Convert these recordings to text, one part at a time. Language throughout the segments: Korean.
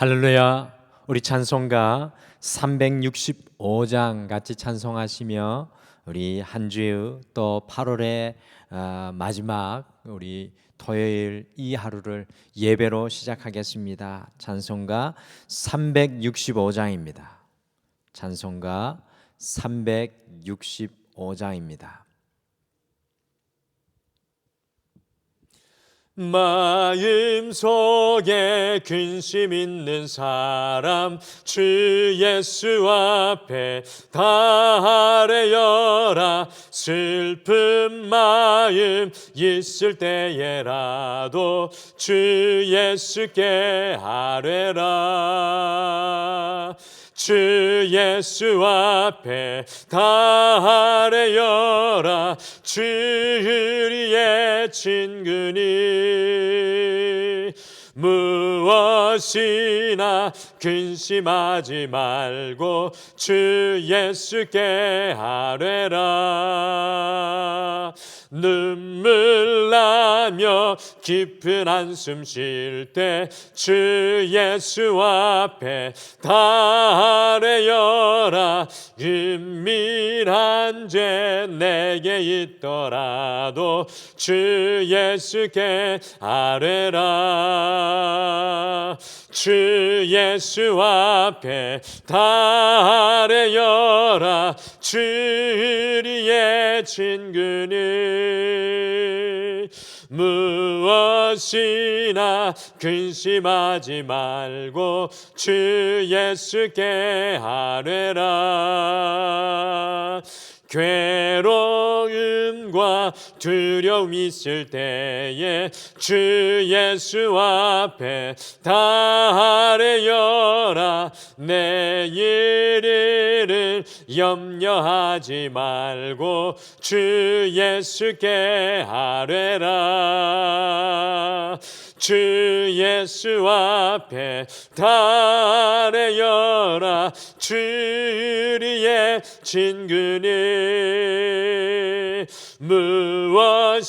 할렐루야. 우리 찬송가 365장 같이 찬송하시며 우리 한주또 8월의 아, 마지막 우리 토요일 이 하루를 예배로 시작하겠습니다. 찬송가 365장입니다. 찬송가 365장입니다. 마음 속에 근심 있는 사람 주 예수 앞에 다 아뢰어라 슬픈 마음 있을 때에라도 주 예수께 아뢰라 주 예수 앞에 다 아뢰어라 주 우리의 친근이 무엇이나 근심하지 말고 주 예수께 아뢰라 눈물 나며 깊은 한숨 쉴 때 주 예수 앞에 다 아뢰어라 은밀한 죄 내게 있더라도 주 예수께 아뢰라 주 예수 앞에 다 아뢰어라 주 우리의 친근이 무엇이나 근심하지 말고 주 예수께 아뢰라 괴로움과 두려움 있을 때에 주 예수 앞에 다 아뢰어라 내 일을 염려하지 말고 주 예수께 아뢰라 주 예수 앞에 다 아뢰어라. 주 우리의 진근이 무엇이나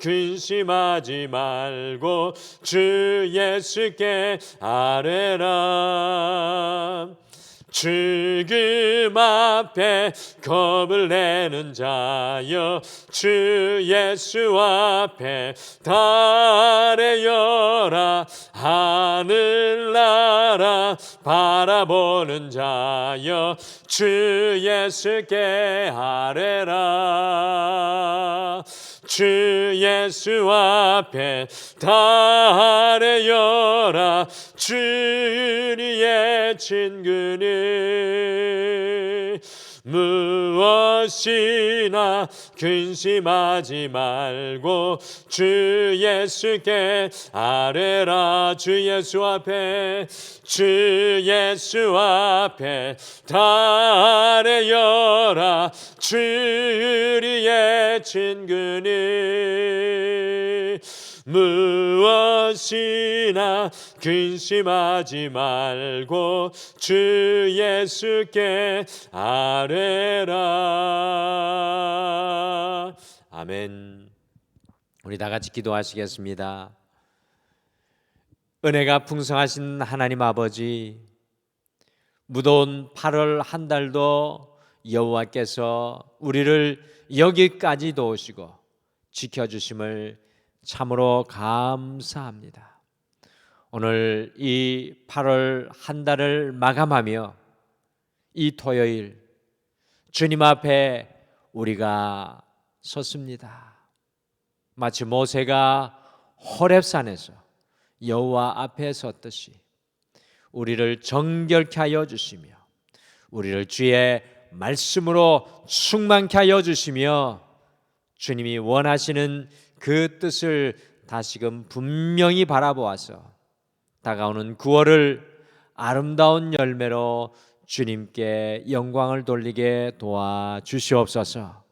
근심하지 말고 주 예수께 아뢰라 죽음 앞에 겁을 내는 자여 주 예수 앞에 다 아뢰어라 하늘나라 바라보는 자여 주 예수께 아뢰라 주 예수 앞에 다 아뢰어라 주 우리의 친근이 무엇이나 근심하지 말고 주 예수께 아뢰라. 주 예수 앞에 주 예수 앞에 다 아뢰어라. 주 우리의 친근이 무엇이나 근심하지 말고 주 예수께 아뢰라. 아멘. 우리 다 같이 기도하시겠습니다. 은혜가 풍성하신 하나님 아버지 무더운 8월 한 달도 여호와께서 우리를 여기까지 도우시고 지켜주심을 참으로 감사합니다. 오늘 이 8월 한 달을 마감하며 이 토요일 주님 앞에 우리가 섰습니다. 마치 모세가 호렙산에서 여호와 앞에 섰듯이 우리를 정결케 하여 주시며 우리를 주의 말씀으로 충만케 하여 주시며 주님이 원하시는 그 뜻을 다시금 분명히 바라보아서 다가오는 9월을 아름다운 열매로 주님께 영광을 돌리게 도와 주시옵소서.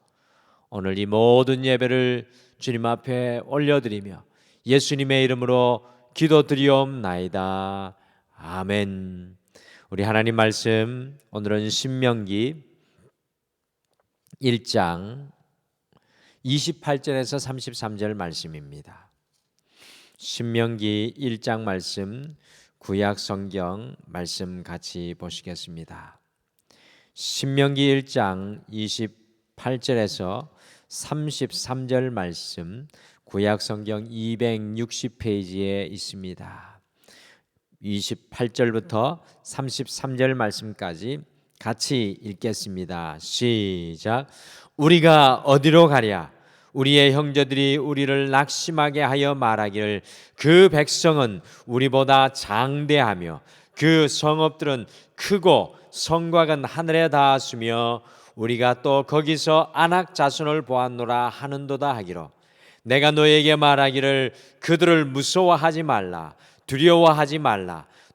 오늘 이 모든 예배를 주님 앞에 올려드리며 예수님의 이름으로 기도드리옵나이다. 아멘. 우리 하나님 말씀 오늘은 신명기 1장 28절에서 33절 말씀입니다. 신명기 1장 말씀 구약 성경 말씀 같이 보시겠습니다. 신명기 1장 28절에서 33절 말씀 구약 성경 260페이지에 있습니다. 28절부터 33절 말씀까지 같이 읽겠습니다. 시작. 우리가 어디로 가랴? 우리의 형제들이 우리를 낙심하게 하여 말하기를 그 백성은 우리보다 장대하며 그 성읍들은 크고 성곽은 하늘에 닿았으며 우리가 또 거기서 안악 자손을 보았노라 하는도다 하기로 내가 너에게 말하기를 그들을 무서워하지 말라 두려워하지 말라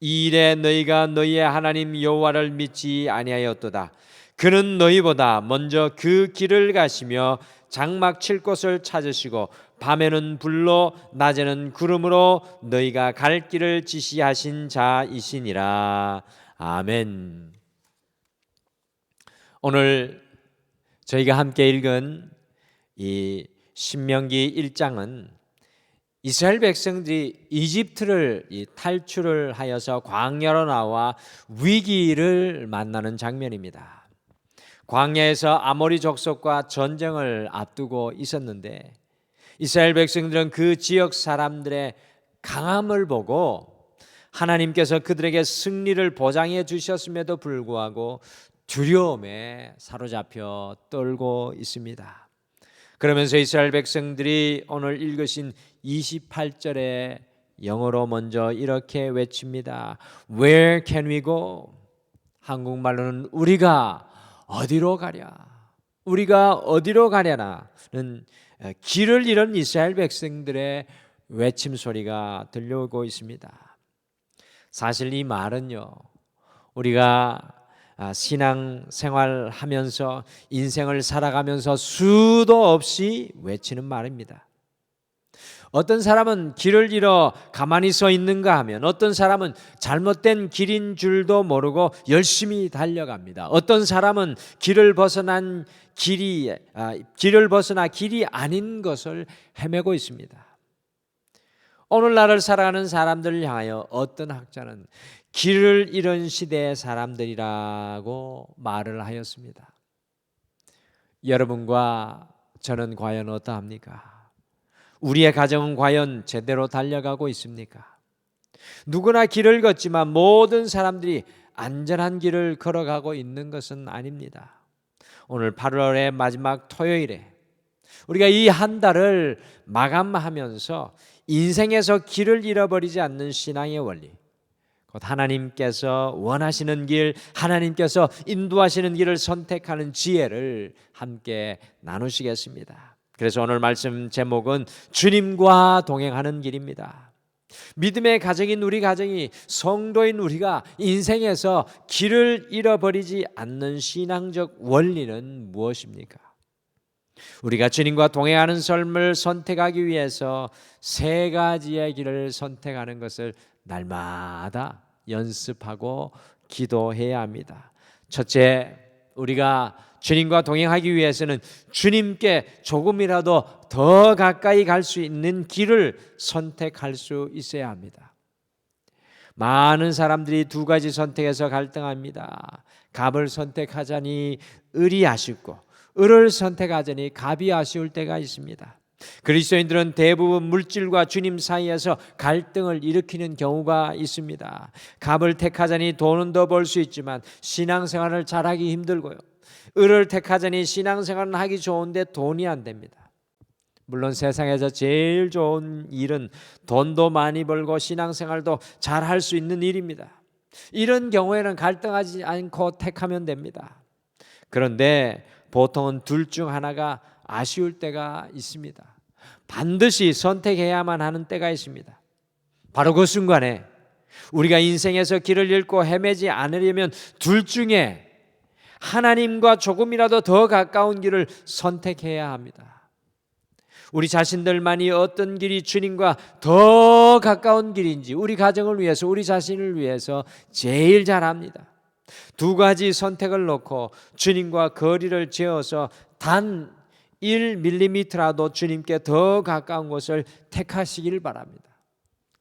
이 일에 너희가 너희의 하나님 여호와를 믿지 아니하였도다. 그는 너희보다 먼저 그 길을 가시며 장막 칠 곳을 찾으시고 밤에는 불로 낮에는 구름으로 너희가 갈 길을 지시하신 자이시니라. 아멘. 오늘 저희가 함께 읽은 이 신명기 1장은 이스라엘 백성들이 이집트를 탈출을 하여서 광야로 나와 위기를 만나는 장면입니다. 광야에서 아모리 족속과 전쟁을 앞두고 있었는데 이스라엘 백성들은 그 지역 사람들의 강함을 보고 하나님께서 그들에게 승리를 보장해 주셨음에도 불구하고 두려움에 사로잡혀 떨고 있습니다. 그러면서 이스라엘 백성들이 오늘 읽으신 28절에 영어로 먼저 이렇게 외칩니다. Where can we go? 한국말로는 우리가 어디로 가랴? 우리가 어디로 가랴나는 길을 잃은 이스라엘 백성들의 외침 소리가 들려오고 있습니다. 사실 이 말은요. 우리가 신앙 생활하면서 인생을 살아가면서 수도 없이 외치는 말입니다. 어떤 사람은 길을 잃어 가만히 서 있는가 하면 어떤 사람은 잘못된 길인 줄도 모르고 열심히 달려갑니다. 어떤 사람은 길을 벗어난 길이 아, 길을 벗어나 길이 아닌 것을 헤매고 있습니다. 오늘날을 살아가는 사람들을 향하여 어떤 학자는 길을 잃은 시대의 사람들이라고 말을 하였습니다. 여러분과 저는 과연 어떠합니까? 우리의 가정은 과연 제대로 달려가고 있습니까? 누구나 길을 걷지만 모든 사람들이 안전한 길을 걸어가고 있는 것은 아닙니다. 오늘 8월의 마지막 토요일에 우리가 이 한 달을 마감하면서 인생에서 길을 잃어버리지 않는 신앙의 원리, 곧 하나님께서 원하시는 길, 하나님께서 인도하시는 길을 선택하는 지혜를 함께 나누시겠습니다. 그래서 오늘 말씀 제목은 주님과 동행하는 길입니다. 믿음의 가정인 우리 가정이 성도인 우리가 인생에서 길을 잃어버리지 않는 신앙적 원리는 무엇입니까? 우리가 주님과 동행하는 삶을 선택하기 위해서 세 가지의 길을 선택하는 것을 날마다 연습하고 기도해야 합니다. 첫째, 우리가 주님과 동행하기 위해서는 주님께 조금이라도 더 가까이 갈 수 있는 길을 선택할 수 있어야 합니다. 많은 사람들이 두 가지 선택에서 갈등합니다. 갑을 선택하자니 을이 아쉽고 을을 선택하자니 갑이 아쉬울 때가 있습니다. 그리스도인들은 대부분 물질과 주님 사이에서 갈등을 일으키는 경우가 있습니다. 갑을 택하자니 돈은 더 벌 수 있지만 신앙생활을 잘하기 힘들고요. 을을 택하자니 신앙생활은 하기 좋은데 돈이 안 됩니다. 물론 세상에서 제일 좋은 일은 돈도 많이 벌고 신앙생활도 잘 할 수 있는 일입니다. 이런 경우에는 갈등하지 않고 택하면 됩니다. 그런데 보통은 둘 중 하나가 아쉬울 때가 있습니다. 반드시 선택해야만 하는 때가 있습니다. 바로 그 순간에 우리가 인생에서 길을 잃고 헤매지 않으려면 둘 중에 하나님과 조금이라도 더 가까운 길을 선택해야 합니다. 우리 자신들만이 어떤 길이 주님과 더 가까운 길인지 우리 가정을 위해서 우리 자신을 위해서 제일 잘 압니다. 두 가지 선택을 놓고 주님과 거리를 재어서 단 1mm라도 주님께 더 가까운 곳을 택하시길 바랍니다.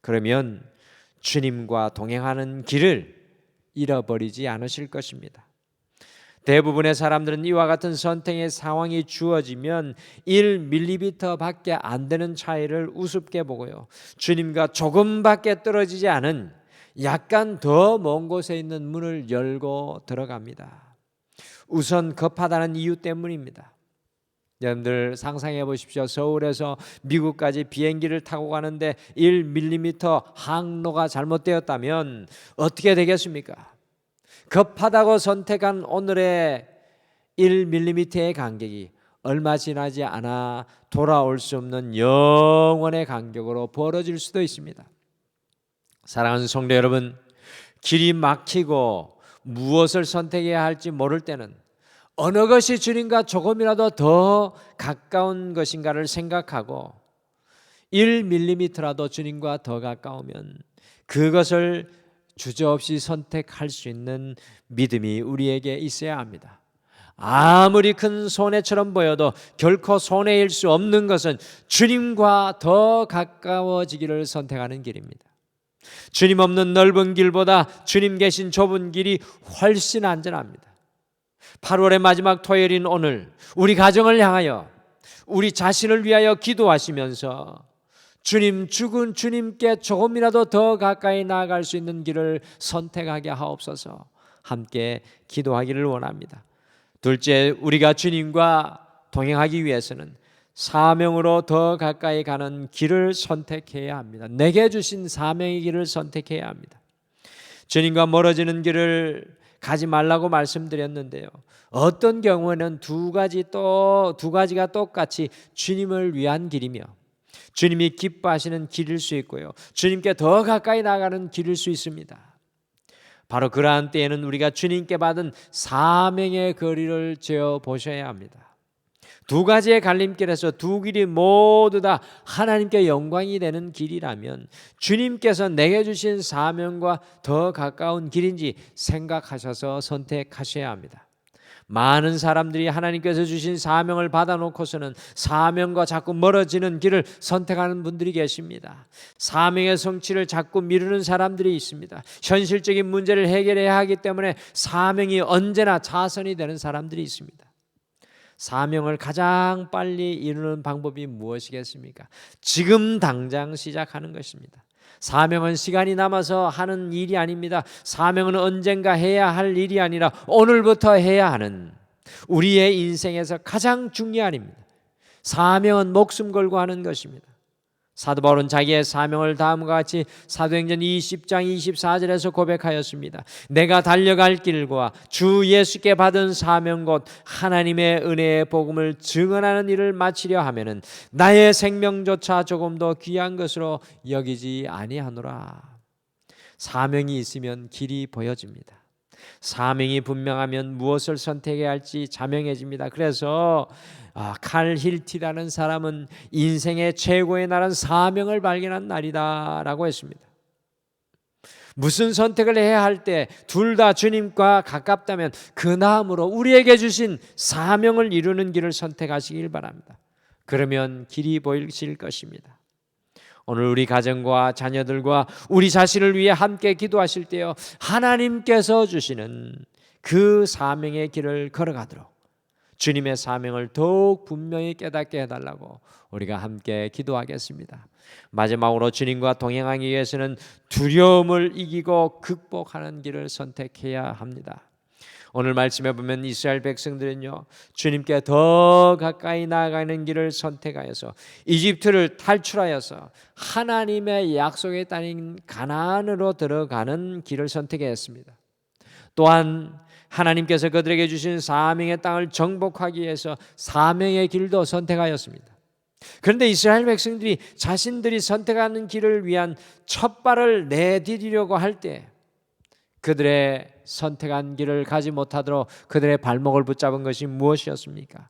그러면 주님과 동행하는 길을 잃어버리지 않으실 것입니다. 대부분의 사람들은 이와 같은 선택의 상황이 주어지면 1mm밖에 안 되는 차이를 우습게 보고요. 주님과 조금밖에 떨어지지 않은 약간 더 먼 곳에 있는 문을 열고 들어갑니다. 우선 급하다는 이유 때문입니다. 여러분들 상상해 보십시오. 서울에서 미국까지 비행기를 타고 가는데 1mm 항로가 잘못되었다면 어떻게 되겠습니까? 급하다고 선택한 오늘의 1mm의 간격이 얼마 지나지 않아 돌아올 수 없는 영원의 간격으로 벌어질 수도 있습니다. 사랑하는 성도 여러분, 길이 막히고 무엇을 선택해야 할지 모를 때는 어느 것이 주님과 조금이라도 더 가까운 것인가를 생각하고 1mm라도 주님과 더 가까우면 그것을 주저없이 선택할 수 있는 믿음이 우리에게 있어야 합니다. 아무리 큰 손해처럼 보여도 결코 손해일 수 없는 것은 주님과 더 가까워지기를 선택하는 길입니다. 주님 없는 넓은 길보다 주님 계신 좁은 길이 훨씬 안전합니다. 8월의 마지막 토요일인 오늘 우리 가정을 향하여 우리 자신을 위하여 기도하시면서 주님 죽은 주님께 조금이라도 더 가까이 나아갈 수 있는 길을 선택하게 하옵소서 함께 기도하기를 원합니다. 둘째 우리가 주님과 동행하기 위해서는 사명으로 더 가까이 가는 길을 선택해야 합니다. 내게 주신 사명의 길을 선택해야 합니다. 주님과 멀어지는 길을 가지 말라고 말씀드렸는데요. 어떤 경우에는 두 가지 또 두 가지가 똑같이 주님을 위한 길이며 주님이 기뻐하시는 길일 수 있고요. 주님께 더 가까이 나가는 길일 수 있습니다. 바로 그러한 때에는 우리가 주님께 받은 사명의 거리를 재어 보셔야 합니다. 두 가지의 갈림길에서 두 길이 모두 다 하나님께 영광이 되는 길이라면 주님께서 내게 주신 사명과 더 가까운 길인지 생각하셔서 선택하셔야 합니다. 많은 사람들이 하나님께서 주신 사명을 받아놓고서는 사명과 자꾸 멀어지는 길을 선택하는 분들이 계십니다. 사명의 성취를 자꾸 미루는 사람들이 있습니다. 현실적인 문제를 해결해야 하기 때문에 사명이 언제나 자선이 되는 사람들이 있습니다. 사명을 가장 빨리 이루는 방법이 무엇이겠습니까? 지금 당장 시작하는 것입니다. 사명은 시간이 남아서 하는 일이 아닙니다. 사명은 언젠가 해야 할 일이 아니라 오늘부터 해야 하는 우리의 인생에서 가장 중요한 일입니다. 사명은 목숨 걸고 하는 것입니다. 사도 바울은 자기의 사명을 다음과 같이 사도행전 20장 24절에서 고백하였습니다. 내가 달려갈 길과 주 예수께 받은 사명 곧 하나님의 은혜의 복음을 증언하는 일을 마치려 하면은 나의 생명조차 조금 더 귀한 것으로 여기지 아니하노라. 사명이 있으면 길이 보여집니다. 사명이 분명하면 무엇을 선택해야 할지 자명해집니다. 그래서 아, 칼 힐티라는 사람은 인생의 최고의 날은 사명을 발견한 날이다라고 했습니다. 무슨 선택을 해야 할 때 둘 다 주님과 가깝다면 그 다음으로 우리에게 주신 사명을 이루는 길을 선택하시길 바랍니다. 그러면 길이 보이실 것입니다. 오늘 우리 가정과 자녀들과 우리 자신을 위해 함께 기도하실 때요. 하나님께서 주시는 그 사명의 길을 걸어가도록 주님의 사명을 더욱 분명히 깨닫게 해달라고 우리가 함께 기도하겠습니다. 마지막으로 주님과 동행하기 위해서는 두려움을 이기고 극복하는 길을 선택해야 합니다. 오늘 말씀해 보면 이스라엘 백성들은요 주님께 더 가까이 나아가는 길을 선택하여서 이집트를 탈출하여서 하나님의 약속의 땅인 가나안으로 들어가는 길을 선택했습니다. 또한 하나님께서 그들에게 주신 사명의 땅을 정복하기 위해서 사명의 길도 선택하였습니다. 그런데 이스라엘 백성들이 자신들이 선택하는 길을 위한 첫 발을 내디디려고 할 때 그들의 선택한 길을 가지 못하도록 그들의 발목을 붙잡은 것이 무엇이었습니까?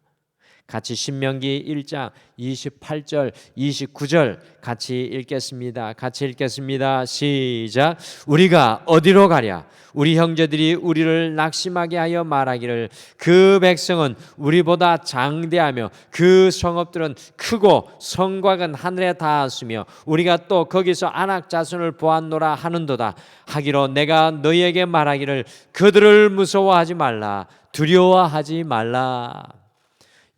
같이 신명기 1장 28절 29절 같이 읽겠습니다. 같이 읽겠습니다. 시작. 우리가 어디로 가랴? 우리 형제들이 우리를 낙심하게 하여 말하기를 그 백성은 우리보다 장대하며 그 성읍들은 크고 성곽은 하늘에 닿았으며 우리가 또 거기서 안악 자손을 보았노라 하는도다 하기로 내가 너희에게 말하기를 그들을 무서워하지 말라 두려워하지 말라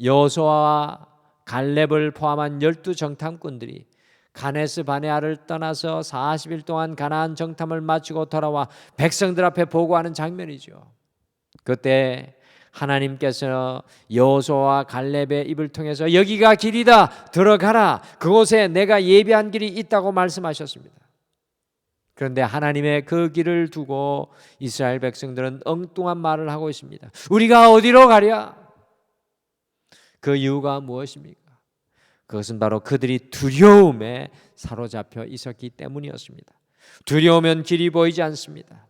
여호수아와 갈렙을 포함한 열두 정탐꾼들이 가네스 바네아를 떠나서 40일 동안 가나안 정탐을 마치고 돌아와 백성들 앞에 보고하는 장면이죠. 그때 하나님께서 여호수아와 갈렙의 입을 통해서 여기가 길이다 들어가라 그곳에 내가 예비한 길이 있다고 말씀하셨습니다. 그런데 하나님의 그 길을 두고 이스라엘 백성들은 엉뚱한 말을 하고 있습니다. 우리가 어디로 가랴? 그 이유가 무엇입니까? 그것은 바로 그들이 두려움에 사로잡혀 있었기 때문이었습니다. 두려우면 길이 보이지 않습니다.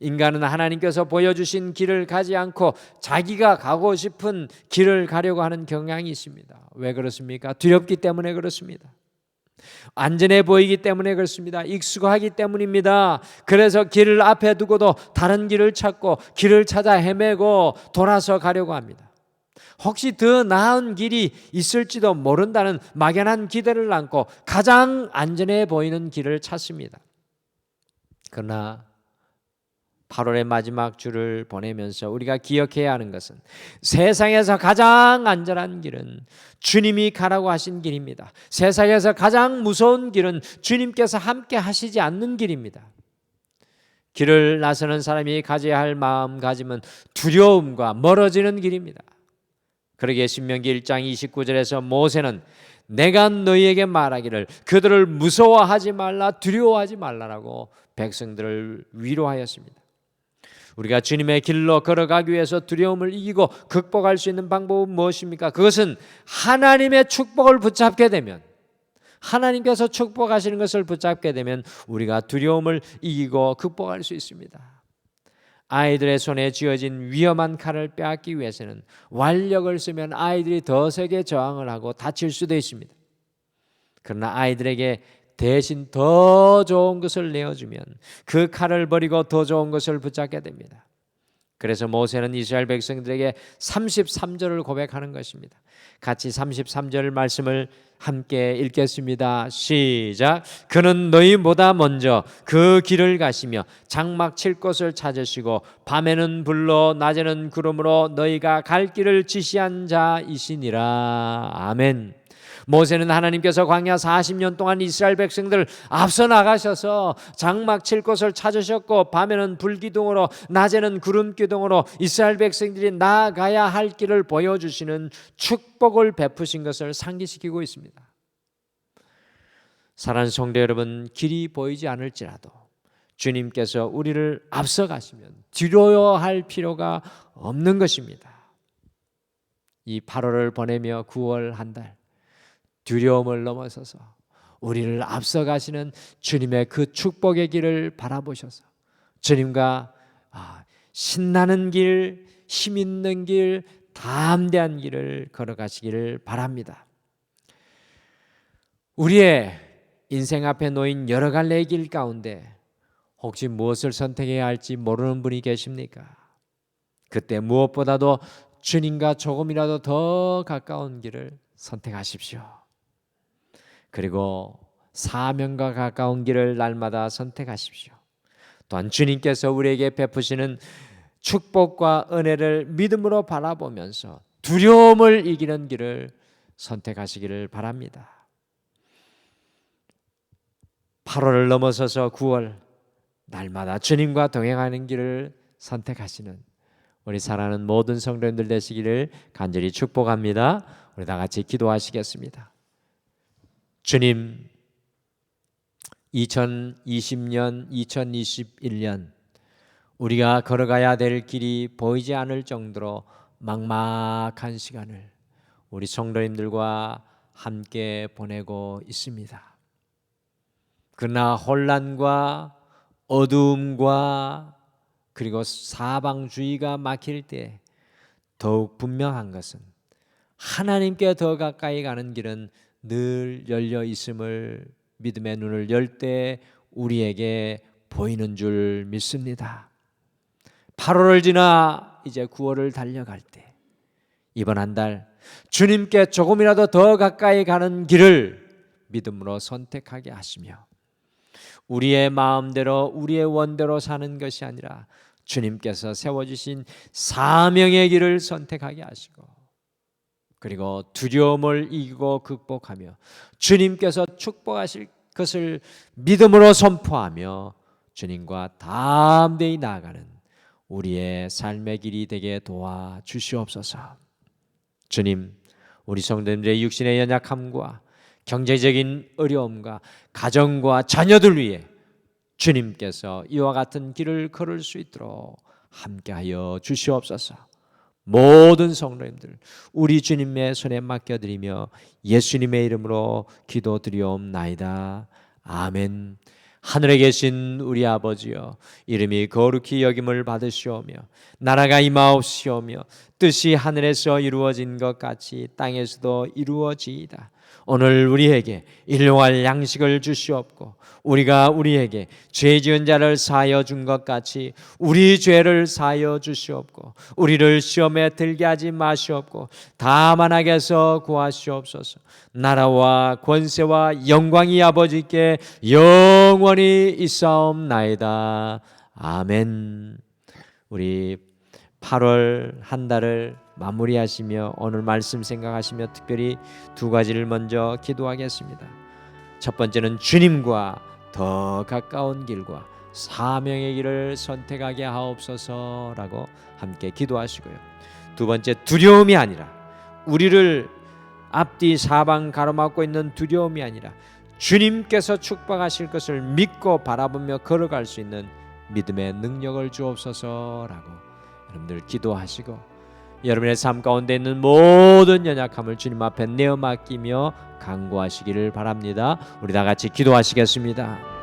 인간은 하나님께서 보여주신 길을 가지 않고 자기가 가고 싶은 길을 가려고 하는 경향이 있습니다. 왜 그렇습니까? 두렵기 때문에 그렇습니다. 안전해 보이기 때문에 그렇습니다. 익숙하기 때문입니다. 그래서 길을 앞에 두고도 다른 길을 찾고 길을 찾아 헤매고 돌아서 가려고 합니다. 혹시 더 나은 길이 있을지도 모른다는 막연한 기대를 안고 가장 안전해 보이는 길을 찾습니다. 그러나 8월의 마지막 주를 보내면서 우리가 기억해야 하는 것은 세상에서 가장 안전한 길은 주님이 가라고 하신 길입니다. 세상에서 가장 무서운 길은 주님께서 함께 하시지 않는 길입니다. 길을 나서는 사람이 가져야 할 마음가짐은 두려움과 멀어지는 길입니다. 그러기에 신명기 1장 29절에서 모세는 내가 너희에게 말하기를 그들을 무서워하지 말라 두려워하지 말라라고 백성들을 위로하였습니다. 우리가 주님의 길로 걸어가기 위해서 두려움을 이기고 극복할 수 있는 방법은 무엇입니까? 그것은 하나님의 축복을 붙잡게 되면 하나님께서 축복하시는 것을 붙잡게 되면 우리가 두려움을 이기고 극복할 수 있습니다. 아이들의 손에 쥐어진 위험한 칼을 빼앗기 위해서는 완력을 쓰면 아이들이 더 세게 저항을 하고 다칠 수도 있습니다. 그러나 아이들에게 대신 더 좋은 것을 내어주면 그 칼을 버리고 더 좋은 것을 붙잡게 됩니다. 그래서 모세는 이스라엘 백성들에게 33절을 고백하는 것입니다. 같이 33절 말씀을 함께 읽겠습니다. 시작. 그는 너희보다 먼저 그 길을 가시며 장막 칠 곳을 찾으시고 밤에는 불로 낮에는 구름으로 너희가 갈 길을 지시한 자이시니라. 아멘. 모세는 하나님께서 광야 40년 동안 이스라엘 백성들을 앞서 나가셔서 장막 칠 곳을 찾으셨고 밤에는 불기둥으로 낮에는 구름 기둥으로 이스라엘 백성들이 나가야 할 길을 보여주시는 축복을 베푸신 것을 상기시키고 있습니다. 사랑하는 성도 여러분, 길이 보이지 않을지라도 주님께서 우리를 앞서 가시면 두려워할 필요가 없는 것입니다. 이 8월을 보내며 9월 한 달, 두려움을 넘어서서 우리를 앞서가시는 주님의 그 축복의 길을 바라보셔서 주님과 아, 신나는 길, 힘 있는 길, 담대한 길을 걸어가시기를 바랍니다. 우리의 인생 앞에 놓인 여러 갈래의 길 가운데 혹시 무엇을 선택해야 할지 모르는 분이 계십니까? 그때 무엇보다도 주님과 조금이라도 더 가까운 길을 선택하십시오. 그리고 사명과 가까운 길을 날마다 선택하십시오. 또한 주님께서 우리에게 베푸시는 축복과 은혜를 믿음으로 바라보면서 두려움을 이기는 길을 선택하시기를 바랍니다. 8월을 넘어서서 9월 날마다 주님과 동행하는 길을 선택하시는 우리 사랑하는 모든 성도님들 되시기를 간절히 축복합니다. 우리 다 같이 기도하시겠습니다. 주님 2020년 2021년 우리가 걸어가야 될 길이 보이지 않을 정도로 막막한 시간을 우리 성도님들과 함께 보내고 있습니다. 그러나 혼란과 어두움과 그리고 사방주의가 막힐 때 더욱 분명한 것은 하나님께 더 가까이 가는 길은 늘 열려 있음을 믿음의 눈을 열 때 우리에게 보이는 줄 믿습니다. 8월을 지나 이제 9월을 달려갈 때 이번 한 달 주님께 조금이라도 더 가까이 가는 길을 믿음으로 선택하게 하시며 우리의 마음대로 우리의 원대로 사는 것이 아니라 주님께서 세워주신 사명의 길을 선택하게 하시고 그리고 두려움을 이기고 극복하며 주님께서 축복하실 것을 믿음으로 선포하며 주님과 담대히 나아가는 우리의 삶의 길이 되게 도와 주시옵소서. 주님, 우리 성도님들의 육신의 연약함과 경제적인 어려움과 가정과 자녀들 위해 주님께서 이와 같은 길을 걸을 수 있도록 함께하여 주시옵소서. 모든 성도님들 우리 주님의 손에 맡겨드리며 예수님의 이름으로 기도드리옵나이다. 아멘. 하늘에 계신 우리 아버지여 이름이 거룩히 여김을 받으시오며 나라가 임하옵시오며 뜻이 하늘에서 이루어진 것 같이 땅에서도 이루어지이다. 오늘 우리에게 일용할 양식을 주시옵고 우리가 우리에게 죄 지은 자를 사하여 준 것 같이 우리 죄를 사하여 주시옵고 우리를 시험에 들게 하지 마시옵고 다만 악에서 구하시옵소서. 나라와 권세와 영광이 아버지께 영원히 있사옵나이다. 아멘. 우리 8월 한 달을 마무리하시며 오늘 말씀 생각하시며 특별히 두 가지를 먼저 기도하겠습니다. 첫 번째는 주님과 더 가까운 길과 사명의 길을 선택하게 하옵소서라고 함께 기도하시고요. 두 번째 두려움이 아니라 우리를 앞뒤 사방 가로막고 있는 두려움이 아니라 주님께서 축복하실 것을 믿고 바라보며 걸어갈 수 있는 믿음의 능력을 주옵소서라고 여러분들 기도하시고 여러분의 삶 가운데 있는 모든 연약함을 주님 앞에 내어 맡기며 강구하시기를 바랍니다. 우리 다 같이 기도하시겠습니다.